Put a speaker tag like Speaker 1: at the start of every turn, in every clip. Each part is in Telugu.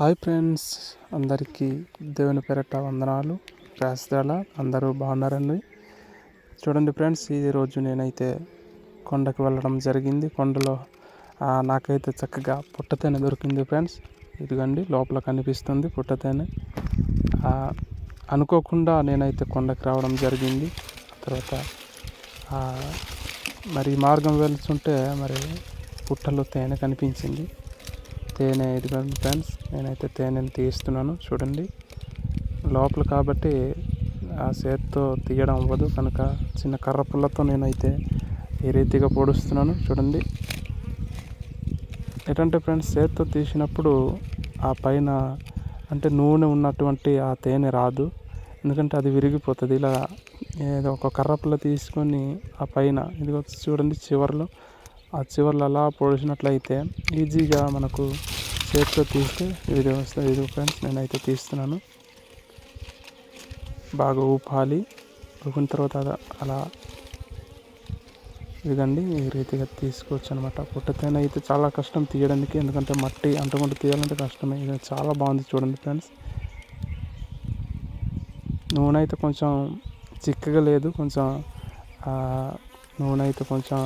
Speaker 1: హాయ్ ఫ్రెండ్స్ అందరికీ దేవుని పెరట వందనాలు. రాస్తాల అందరూ బాగున్నారండి? చూడండి ఫ్రెండ్స్ ఈ రోజు నేనైతే కొండకు వెళ్ళడం జరిగింది. కొండలో నాకైతే చక్కగా పుట్టతేనె దొరికింది ఫ్రెండ్స్. ఇదిగండి లోపల కనిపిస్తుంది పుట్టతేనె అనుకోకుండా నేనైతే కొండకు రావడం జరిగింది. తర్వాత మరి మార్గం వెళ్తుంటే మరి పుట్టలో తేనె కనిపించింది. తేనె ఇదిగోండి ఫ్రెండ్స్ నేనైతే తేనెని తీస్తున్నాను చూడండి. లోపల కాబట్టి ఆ చేతితో తీయడం అవ్వదు. కనుక చిన్న కర్ర పుల్లతో నేనైతే ఈ రీతిగా పొడుస్తున్నాను చూడండి. ఎటంటే ఫ్రెండ్స్ చేతితో తీసినప్పుడు ఆ పైన అంటే నూనె ఉన్నటువంటి ఆ తేనె రాదు. ఎందుకంటే అది విరిగిపోతుంది. ఇలా ఏదో ఒక కర్రపుల్ల తీసుకొని ఆ పైన ఇదిగో చూడండి చివరిలో ఆ చివర్లు అలా పొడిచినట్లయితే ఈజీగా మనకు చేతితో తీస్తే ఇది వస్తుంది ఇది ఫ్రెండ్స్ నేనైతే తీస్తున్నాను. బాగా ఊపాలి. ఊపిన తర్వాత అలా ఇదండి ఈ రీతిగా తీసుకోవచ్చు అనమాట పుట్టతేనె అయితే చాలా కష్టం తీయడానికి ఎందుకంటే మట్టి అంటుకుంటూ తీయాలంటే కష్టమే. ఇది చాలా బాగుంది చూడండి ఫ్రెండ్స్ నూనె అయితే కొంచెం చిక్కగా లేదు కొంచెం నూనె అయితే కొంచెం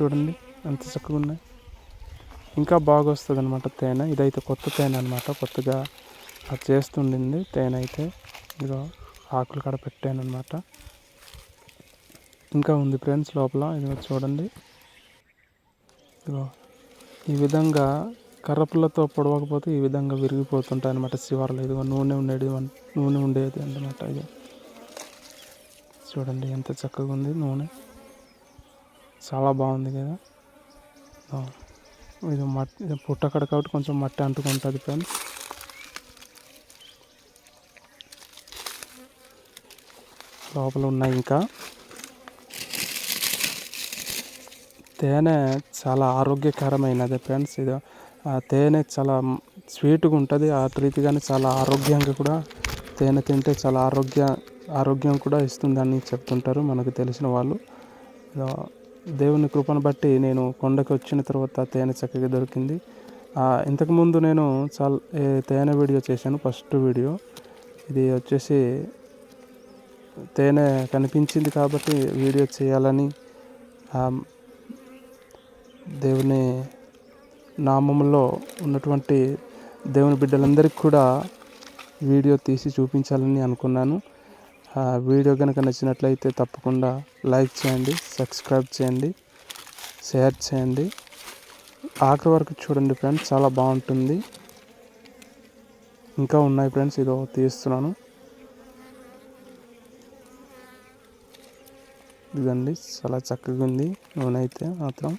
Speaker 1: చూడండి ఎంత చక్కగా ఉన్నాయి. ఇంకా బాగా వస్తుంది అనమాట తేనె. ఇదైతే కొత్త తేనె అనమాట కొత్తగా అది చేస్తుండింది తేనె అయితే. ఇదిగో ఆకులు కాడ పెట్టాను అనమాట ఇంకా ఉంది ఫ్రెండ్స్ లోపల. ఇదిగో చూడండి. ఇదిగో ఈ విధంగా కర్రపుల్లతో పొడవకపోతే ఈ విధంగా విరిగిపోతుంటాయి అనమాట శివార్లు. ఇదిగో నూనె ఉండేది నూనె ఉండేది అనమాట ఇది. చూడండి ఎంత చక్కగా ఉంది నూనె. చాలా బాగుంది కదా. ఇది మట్టి ఇది పుట్టకడ కాబట్టి కొంచెం మట్టి అంటుకుంటుంది ఫ్రెండ్స్. లోపల ఉన్నాయి ఇంకా. తేనె చాలా ఆరోగ్యకరమైనది ఫ్రెండ్స్ ఇది. తేనె చాలా స్వీట్గా ఉంటుంది. ఆ రీతిగానే చాలా ఆరోగ్యంగా కూడా తేనె తింటే చాలా ఆరోగ్య ఆరోగ్యం కూడా ఇస్తుందని చెప్తుంటారు. మనకు తెలిసిన వాళ్ళు. దేవుని కృపను బట్టి నేను కొండకి వచ్చిన తర్వాత తేనె చక్కగా దొరికింది. ఇంతకుముందు నేను చాలా తేనె వీడియో చేశాను ఫస్ట్ వీడియో. ఇది వచ్చేసి తేనె కనిపించింది కాబట్టి వీడియో చేయాలని దేవుని నామంలో ఉన్నటువంటి దేవుని బిడ్డలందరికీ కూడా వీడియో తీసి చూపించాలని అనుకున్నాను. వీడియో కనుక నచ్చినట్లయితే తప్పకుండా లైక్ చేయండి సబ్స్క్రైబ్ చేయండి షేర్ చేయండి. ఆఖరి వరకు చూడండి ఫ్రెండ్స్ చాలా బాగుంటుంది. ఇంకా ఉన్నాయి ఫ్రెండ్స్ ఇదో తీస్తున్నాను. ఇదండి చాలా చక్కగా ఉంది. నూనె అయితే మాత్రం.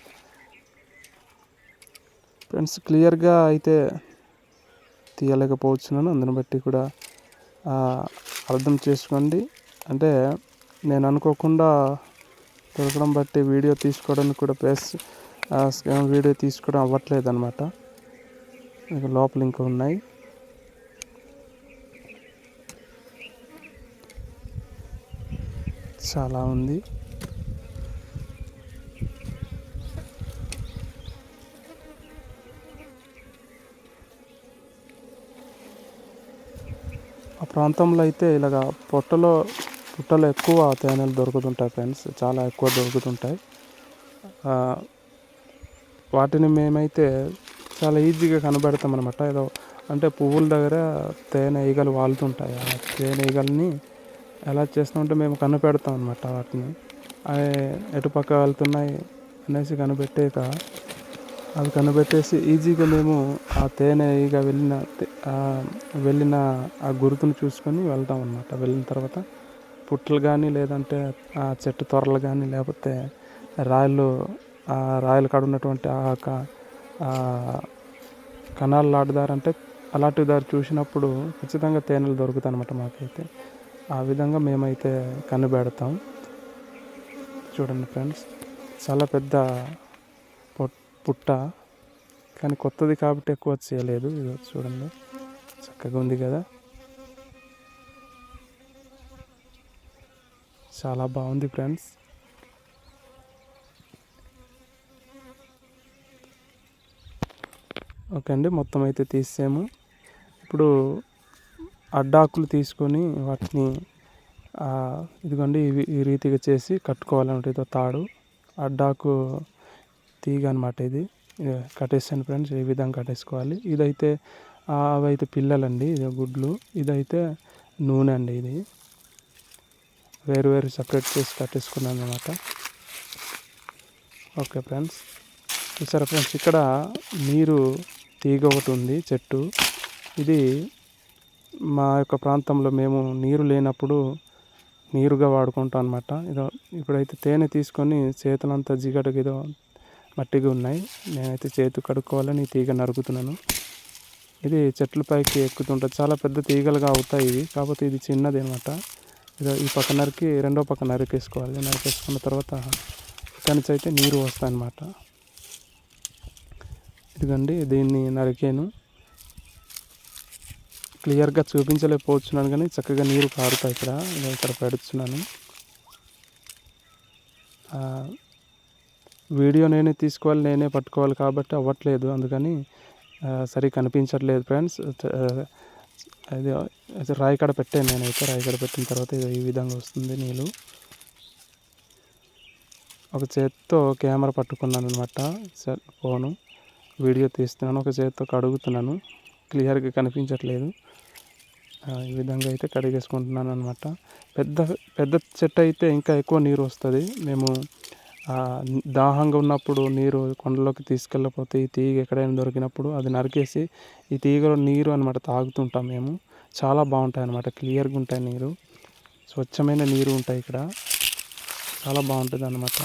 Speaker 1: ఫ్రెండ్స్ క్లియర్గా అయితే తీయలేకపోవచ్చున్నాను అందుని బట్టి కూడా అర్థం చేసుకోండి. అంటే నేను అనుకోకుండా దొరకడం బట్టి వీడియో తీసుకోవడానికి కూడా ప్లేస్ వీడియో తీసుకోవడం అవ్వట్లేదు అనమాట లోపల ఇంకా ఉన్నాయి. చాలా ఉంది. ప్రాంతంలో అయితే ఇలాగ పొట్టలో పుట్టలో ఎక్కువ తేనెలు దొరుకుతుంటాయి ఫ్రెండ్స్. చాలా ఎక్కువ దొరుకుతుంటాయి. వాటిని మేమైతే చాలా ఈజీగా కనబడతాం అనమాట ఏదో అంటే పువ్వుల దగ్గర తేనె ఈగలు వాలుతుంటాయి ఆ తేనె ఈగల్ని ఎలా చేస్తామంటే మేము కనిపెడతాం అనమాట వాటిని. అవి ఎటుపక్క వెళ్తున్నాయి అనేసి కనిపెట్టాక అవి కనిపెట్టేసి ఈజీగా మేము ఆ తేనె ఈగ వెళ్ళిన వెళ్ళిన ఆ గుర్తును చూసుకొని వెళ్తాం అనమాట వెళ్ళిన తర్వాత పుట్టలు కానీ లేదంటే ఆ చెట్టు త్వరలు కానీ లేకపోతే రాయలు ఆ రాయల కాడ ఉన్నటువంటి ఆ కణాలు లాడదారంటే అలాంటి దారి చూసినప్పుడు ఖచ్చితంగా తేనెలు దొరుకుతాయి అనమాట మాకైతే. ఆ విధంగా మేమైతే కనిపెడతాం. చూడండి ఫ్రెండ్స్ చాలా పెద్ద పుట్ట కానీ కొత్తది కాబట్టి ఎక్కువ చేయలేదు. ఇది చూడండి. చక్కగా ఉంది కదా? చాలా బాగుంది ఫ్రెండ్స్. ఓకే అండి మొత్తం అయితే తీసాము ఇప్పుడు అడ్డాకులు తీసుకొని వాటిని ఇదిగోండి ఇవి ఈ రీతిగా చేసి కట్టుకోవాలన్నమాట. ఇదో తాడు అడ్డాకు తీగ అనమాట ఇది కట్టేసాను ఫ్రెండ్స్ ఈ విధంగా కట్టేసుకోవాలి. ఇదైతే అవైతే పిల్లలండి ఇది గుడ్లు. ఇదైతే నూనె అండి ఇది. వేరు వేరు సపరేట్ చేసి కట్టేసుకున్నాను అనమాట ఓకే ఫ్రెండ్స్. చూసారా ఫ్రెండ్స్ ఇక్కడ నీరు తీగ ఒకటి ఉంది చెట్టు. ఇది మా యొక్క ప్రాంతంలో మేము నీరు లేనప్పుడు నీరుగా వాడుకుంటాం అనమాట ఇదో ఇప్పుడైతే తేనె తీసుకొని చేతులంతా జిగటకు ఏదో మట్టిగా ఉన్నాయి. నేనైతే చేతు కడుక్కోవాలని తీగ నరుకుతున్నాను. ఇది చెట్ల పైకి ఎక్కుతుంటుంది చాలా పెద్ద తీగలుగా అవుతాయి ఇవి. కాకపోతే ఇది చిన్నది అనమాట ఇది ఈ పక్క నరికి రెండో పక్క నరికేసుకోవాలి. నరికేసుకున్న తర్వాత ఇక్కడి నుంచి అయితే నీరు వస్తాయి అన్నమాట ఇదిగండి దీన్ని నరికాను. క్లియర్గా చూపించలేకపోతున్నాను కానీ చక్కగా నీరు కారుతాయి ఇక్కడ. నేను ఇక్కడ పెడుతున్నాను. వీడియో నేనే తీసుకోవాలి నేనే పట్టుకోవాలి కాబట్టి అవ్వట్లేదు. అందుకని సరి కనిపించట్లేదు ఫ్రెండ్స్. అది అయితే రాయి కాడ పెట్టాను నేనైతే. రాయి కాడ పెట్టిన తర్వాత ఇది ఈ విధంగా వస్తుంది నీళ్ళు. ఒక చేత్తో కెమెరా పట్టుకున్నాను అనమాట సెల్ ఫోను వీడియో తీస్తున్నాను. ఒక చేత్తో కడుగుతున్నాను. క్లియర్గా కనిపించట్లేదు. ఈ విధంగా అయితే కడిగేసుకుంటున్నాను అనమాట పెద్ద పెద్ద చెట్టు అయితే ఇంకా ఎక్కువ నీరు వస్తుంది. మేము దాహంగా ఉన్నప్పుడు నీరు కొండలోకి తీసుకెళ్ళకపోతే ఈ తీగ ఎక్కడైనా దొరికినప్పుడు అది నరికేసి ఈ తీగలో నీరు అనమాట తాగుతుంటాం మేము. చాలా బాగుంటాయి అనమాట క్లియర్గా ఉంటాయి నీరు. స్వచ్ఛమైన నీరు ఉంటాయి ఇక్కడ. చాలా బాగుంటుంది అనమాట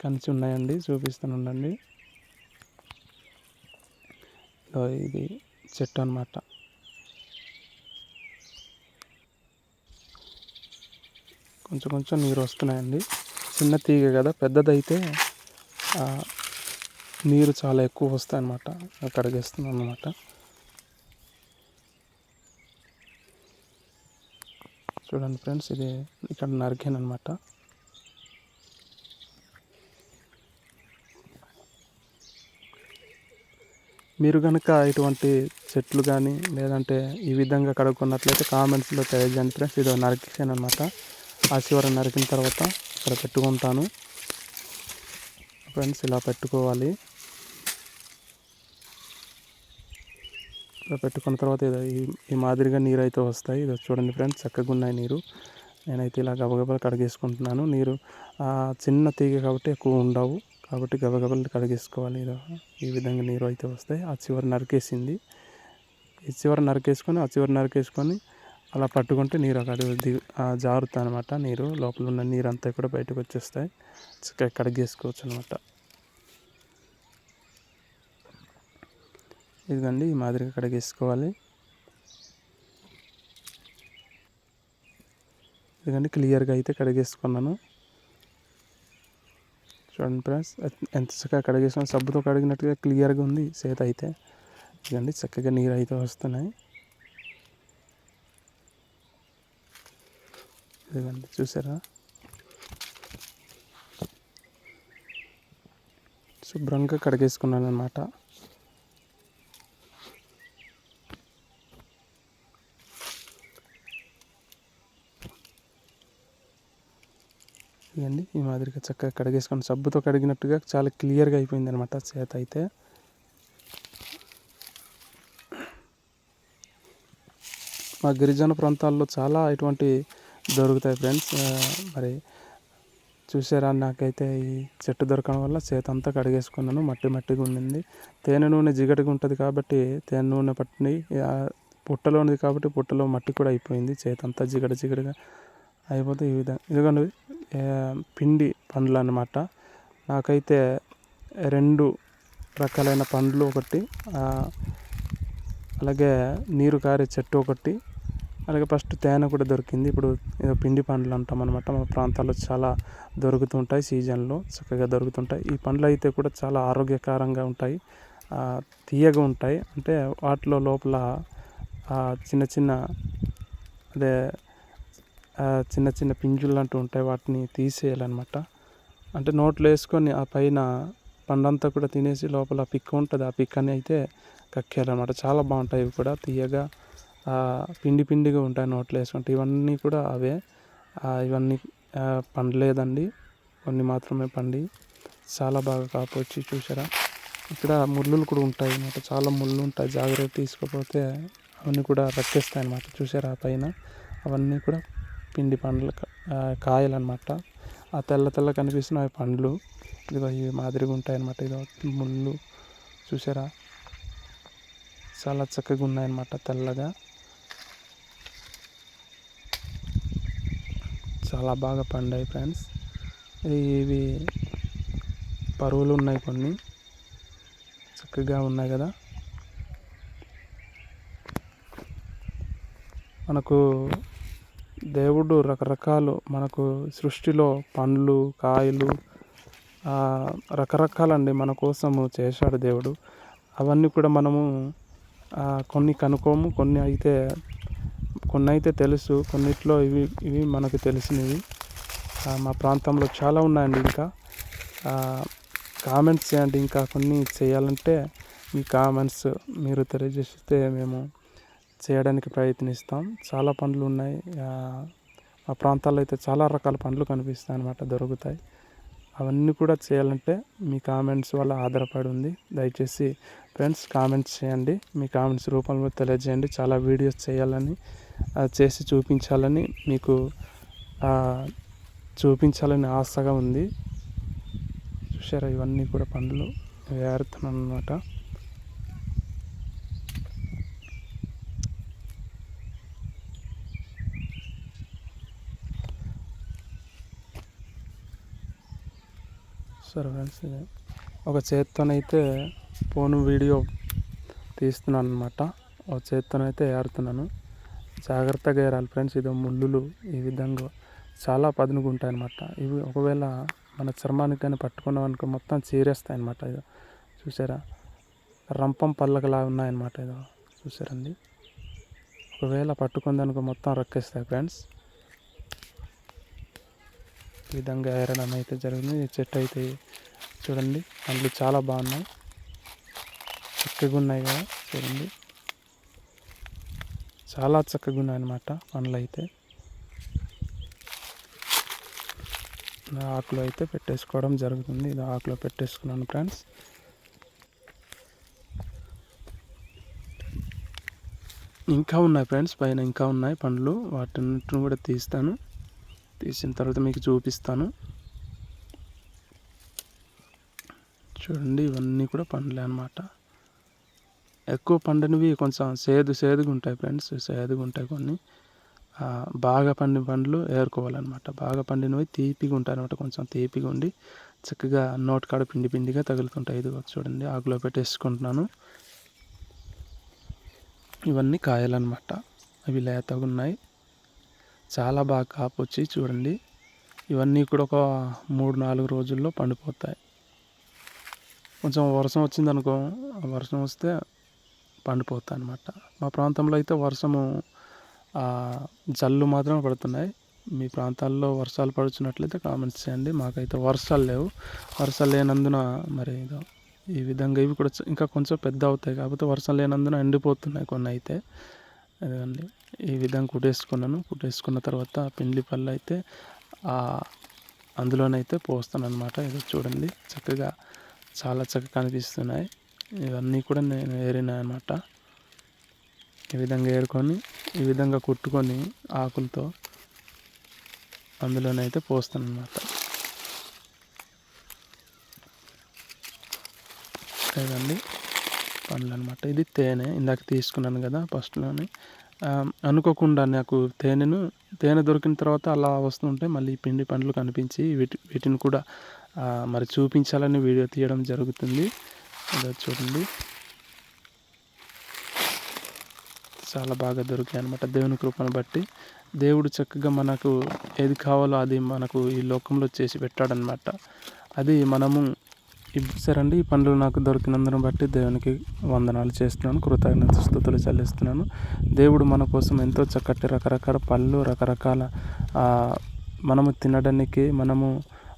Speaker 1: కంచి ఉన్నాయండి చూపిస్తాను ఉండండి. ఇది చెట్టు అనమాట కొంచెం కొంచెం నీరు వస్తున్నాయండి. చిన్న తీగ కదా పెద్దదైతే నీరు చాలా ఎక్కువ వస్తాయి అన్నమాట కడిగేస్తున్నాను అనమాట చూడండి ఫ్రెండ్స్ ఇది ఇక్కడ నరికాను అనమాట మీరు కనుక ఇటువంటి చెట్లు కానీ లేదంటే ఈ విధంగా కడుక్కున్నట్లయితే కామెంట్స్లో తెలియజేయండి ఫ్రెండ్స్. ఇది నరికేసాను అనమాట ఆ చివర నరికిన తర్వాత ఇక్కడ పెట్టుకుంటాను. ఫ్రెండ్స్ ఇలా పెట్టుకోవాలి. ఇలా పెట్టుకున్న తర్వాత ఇది ఈ మాదిరిగా నీరు అయితే వస్తాయి. ఇది చూడండి ఫ్రెండ్స్ చక్కగా ఉన్నాయి నీరు. నేనైతే ఇలా గబగబలు కడిగేసుకుంటున్నాను. నీరు ఆ, చిన్న తీగ కాబట్టి ఎక్కువ ఉండవు. కాబట్టి గబగబలు కడిగేసుకోవాలి. ఈ విధంగా నీరు అయితే వస్తాయి. ఆ చివరి నరికేసింది. ఈ చివరి నరికేసుకొని ఆ చివరి నరికేసుకొని అలా పట్టుకుంటే నీరు అక్కడ దిగు జారుతాయి అనమాట నీరు లోపల ఉన్న నీరు అంతా కూడా బయటకు వచ్చేస్తాయి. చక్కగా కడిగేసుకోవచ్చు అనమాట ఇదిగండి ఈ మాదిరిగా కడిగేసుకోవాలి ఇదిగండి క్లియర్గా అయితే కడిగేసుకున్నాను చూడండి ఫ్రెండ్స్ ఎంత చక్కగా కడిగేసుకున్నాను సబ్బుతో కడిగినట్టుగా క్లియర్గా ఉంది సేత అయితే. ఇదిగండి చక్కగా నీరు అయితే వస్తున్నాయి. ఇదిగోండి చూసారా? శుభ్రంగా కడిగేసుకున్నాను అనమాట ఇదండి ఈ మాదిరిగా చక్కగా కడిగేసుకొని సబ్బుతో కడిగినట్టుగా చాలా క్లియర్గా అయిపోయింది అనమాట చేత అయితే. మా గిరిజన ప్రాంతాల్లో చాలా ఇటువంటి దొరుకుతాయి ఫ్రెండ్స్. మరి చూసారా నాకైతే ఈ చెట్టు దొరకడం వల్ల చేత అంతా కడిగేసుకున్నాను. మట్టి మట్టిగా ఉండింది. తేనె నూనె జిగటిగా ఉంటుంది కాబట్టి తేనె నూనె పట్టి పుట్టలో ఉంది కాబట్టి పుట్టలో మట్టి కూడా అయిపోయింది. చేతంతా జిగడ జిగడగా అయిపోతే ఈ విధంగా. ఇదిగోండి పిండి పండ్లు అన్నమాట. నాకైతే రెండు రకాలైన పండ్లు ఒకటి అలాగే నీరు కారే చెట్టు ఒకటి అలాగే ఫస్ట్ తేనె కూడా దొరికింది. ఇప్పుడు ఏదో పిండి పండ్లు అంటాం అనమాట మా ప్రాంతాల్లో చాలా దొరుకుతుంటాయి సీజన్లో చక్కగా దొరుకుతుంటాయి. ఈ పండ్లు అయితే కూడా చాలా ఆరోగ్యకరంగా ఉంటాయి. తీయగా ఉంటాయి. అంటే వాటిలో లోపల చిన్న చిన్న అదే చిన్న చిన్న పింజులు అంటూ ఉంటాయి. వాటిని తీసేయాలన్నమాట. అంటే నోట్లో వేసుకొని ఆ పైన పండంతా కూడా తినేసి లోపల పిక్క ఉంటుంది. ఆ పిక్కని అయితే కక్కేయాలన్నమాట. చాలా బాగుంటాయి ఇవి కూడా తీయగా. పిండి పిండిగా ఉంటాయి నోట్లో వేసుకుంటే. ఇవన్నీ కూడా అవే. ఇవన్నీ పండలేదండి. కొన్ని మాత్రమే పండి. చాలా బాగా కాపు వచ్చి చూసారా? ఇక్కడ ముళ్ళులు కూడా ఉంటాయి అన్నమాట. చాలా ముళ్ళు ఉంటాయి. జాగ్రత్త తీసుకోకపోతే అవన్నీ కూడా రక్కేస్తాయి అన్నమాట. చూసారా పైన? అవన్నీ కూడా పిండి పండ్లు కాయలు అనమాట ఆ తెల్ల తెల్ల కనిపిస్తున్న అవి పండ్లు. ఇదిగో ఇవి మాదిరిగా ఉంటాయి అన్నమాట. ఇదో ముళ్ళు. చూసారా? చాలా చక్కగా ఉన్నాయన్నమాట తెల్లగా. చాలా బాగా పండాయి ఫ్రెండ్స్. ఇవి పరువులు ఉన్నాయి కొన్ని. చక్కగా ఉన్నాయి కదా. మనకు దేవుడు రకరకాలు మనకు సృష్టిలో పండ్లు కాయలు రకరకాలండి మన కోసము చేశాడు దేవుడు. అవన్నీ కూడా మనము కొన్ని కనుక్కోము కొన్ని అయితే కొన్ని అయితే తెలుసు కొన్నిట్లో ఇవి ఇవి మనకు తెలిసినవి. మా ప్రాంతంలో చాలా ఉన్నాయండి ఇంకా. కామెంట్స్ చేయండి ఇంకా కొన్ని చేయాలంటే మీ కామెంట్స్ మీరు తెలియజేస్తే మేము చేయడానికి ప్రయత్నిస్తాం. చాలా పండ్లు ఉన్నాయి. మా ప్రాంతాల్లో అయితే చాలా రకాల పండ్లు కనిపిస్తాయి అన్నమాట దొరుకుతాయి. అవన్నీ కూడా చేయాలంటే మీ కామెంట్స్ వల్ల ఆధారపడి ఉంది. దయచేసి ఫ్రెండ్స్ కామెంట్స్ చేయండి. మీ కామెంట్స్ రూపంలో తెలియజేయండి. చాలా వీడియోస్ చేయాలని చేసి చూపించాలని మీకు చూపించాలని ఆశగా ఉంది. చూసారా ఇవన్నీ కూడా పండ్లు వేరుతున్నాను అనమాట సరే ఫ్రెండ్స్ ఒక చేత్తోనైతే ఫోన్ వీడియో తీస్తున్నాను అనమాట ఒక చేత్తోనైతే ఏరుతున్నాను. జాగ్రత్తగా ఏరాలి ఫ్రెండ్స్ ఇది ముళ్ళులు ఈ విధంగా చాలా పదునుగా ఉంటాయి అనమాట ఇవి ఒకవేళ మన చర్మానికి కానీ పట్టుకున్నాం అనుకో మొత్తం చీరేస్తాయి అనమాట ఇది. చూసారా? రంపం పళ్ళకలా ఉన్నాయన్నమాట ఇది. చూసారండి? ఒకవేళ పట్టుకుందనుకో మొత్తం రక్కేస్తాయి ఫ్రెండ్స్. ఈ విధంగా ఏరడం అయితే జరిగింది. చెట్టు అయితే చూడండి పండ్లు చాలా బాగున్నాయి. చక్కగా ఉన్నాయి కదా చూడండి. చాలా చక్కగా ఉన్నాయి అనమాట పండ్లు అయితే ఆకులు అయితే పెట్టేసుకోవడం జరుగుతుంది. ఇది ఆకులో పెట్టేసుకున్నాను ఫ్రెండ్స్. ఇంకా ఉన్నాయి ఫ్రెండ్స్ పైన ఇంకా ఉన్నాయి పండ్లు. వాటిని కూడా తీస్తాను. తీసిన తర్వాత మీకు చూపిస్తాను. చూడండి ఇవన్నీ కూడా పండ్లే అనమాట ఎక్కువ పండినవి కొంచెం సేదు సేదుగా ఉంటాయి ఫ్రెండ్స్ సేదుగా ఉంటాయి కొన్ని బాగా పండిన పండ్లు ఏరుకోవాలన్నమాట. బాగా పండినవి తీపిగా ఉంటాయి అనమాట కొంచెం తీపిగా ఉండి చక్కగా నోటి కాడ పిండి పిండిగా తగులుతుంటాయి. ఇది చూడండి ఆకులో పెట్టేసుకుంటున్నాను. ఇవన్నీ కాయలన్నమాట. అవి లేతగా ఉన్నాయి చాలా బాగా కాపు వచ్చి చూడండి. ఇవన్నీ కూడా ఒక మూడు నాలుగు రోజుల్లో పండిపోతాయి. కొంచెం వర్షం వచ్చిందనుకో వర్షం వస్తే పండిపోతాయి అన్నమాట మా ప్రాంతంలో అయితే వర్షము ఆ, జల్లు మాత్రమే పడుతున్నాయి. మీ ప్రాంతాల్లో వర్షాలు పడుచున్నట్లయితే కామెంట్స్ చేయండి. మాకైతే వర్షాలు లేవు. వర్షాలు లేనందున మరి ఇదో ఈ విధంగా ఇవి కూడా ఇంకా కొంచెం పెద్ద అవుతాయి. కాకపోతే వర్షం లేనందున ఎండిపోతున్నాయి కొన్ని అయితే. అదండి ఈ విధంగా కుట్టేసుకున్నాను. కుట్టేసుకున్న తర్వాత పిండి పళ్ళు అయితే అందులోనైతే పోస్తాను అనమాట ఇది చూడండి. చక్కగా చాలా చక్కగా కనిపిస్తున్నాయి. ఇవన్నీ కూడా నేను ఏరినా అనమాట ఈ విధంగా ఏరుకొని ఈ విధంగా కుట్టుకొని ఆకులతో అందులోనైతే పోస్తాను అనమాట ఇదండి పండ్లు అనమాట ఇది తేనె. ఇందాక తీసుకున్నాను కదా ఫస్ట్లోనే. అనుకోకుండా నాకు తేనెను తేనె దొరికిన తర్వాత అలా వస్తుంటే మళ్ళీ పిండి పండ్లు కనిపించి వీటి వీటిని కూడా మరి చూపించాలని వీడియో తీయడం జరుగుతుంది. ఇలా చూడండి. చాలా బాగా దొరికాయి అనమాట దేవుని కృపను బట్టి. దేవుడు చక్కగా మనకు ఏది కావాలో అది మనకు ఈ లోకంలో చేసి పెట్టాడనమాట అది మనము సరండి ఈ పండ్లు నాకు దొరికినందును బట్టి దేవునికి వందనాలు చేస్తున్నాను కృతజ్ఞత స్థుతులు చెల్లిస్తున్నాను. దేవుడు మన కోసం ఎంతో చక్కటి రకరకాల పళ్ళు రకరకాల మనము తినడానికి మనము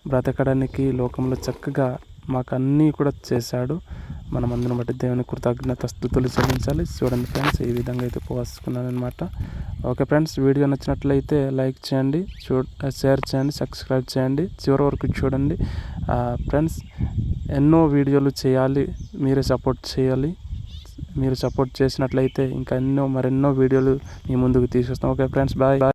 Speaker 1: బ్రతకడానికి లోకంలో చక్కగా మాకు అన్నీ కూడా చేశాడు. మనం అందుని బట్టి దేవుని కృతజ్ఞత స్థుతులు చెల్లించాలి. చూడండి ఫ్రెండ్స్ ఈ విధంగా అయితే పోసుకున్నాను అనమాట ఓకే ఫ్రెండ్స్ వీడియో నచ్చినట్లయితే లైక్ చేయండి చూ షేర్ చేయండి సబ్స్క్రైబ్ చేయండి. చివరి వరకు చూడండి. ఫ్రెండ్స్ ఎన్నో వీడియోలు చేయాలి మీరే సపోర్ట్ చేయాలి. మీరు సపోర్ట్ చేసినట్లయితే ఇంకా ఎన్నో మరెన్నో వీడియోలు మీ ముందుకు తీసుకొస్తాం. Okay friends bye bye.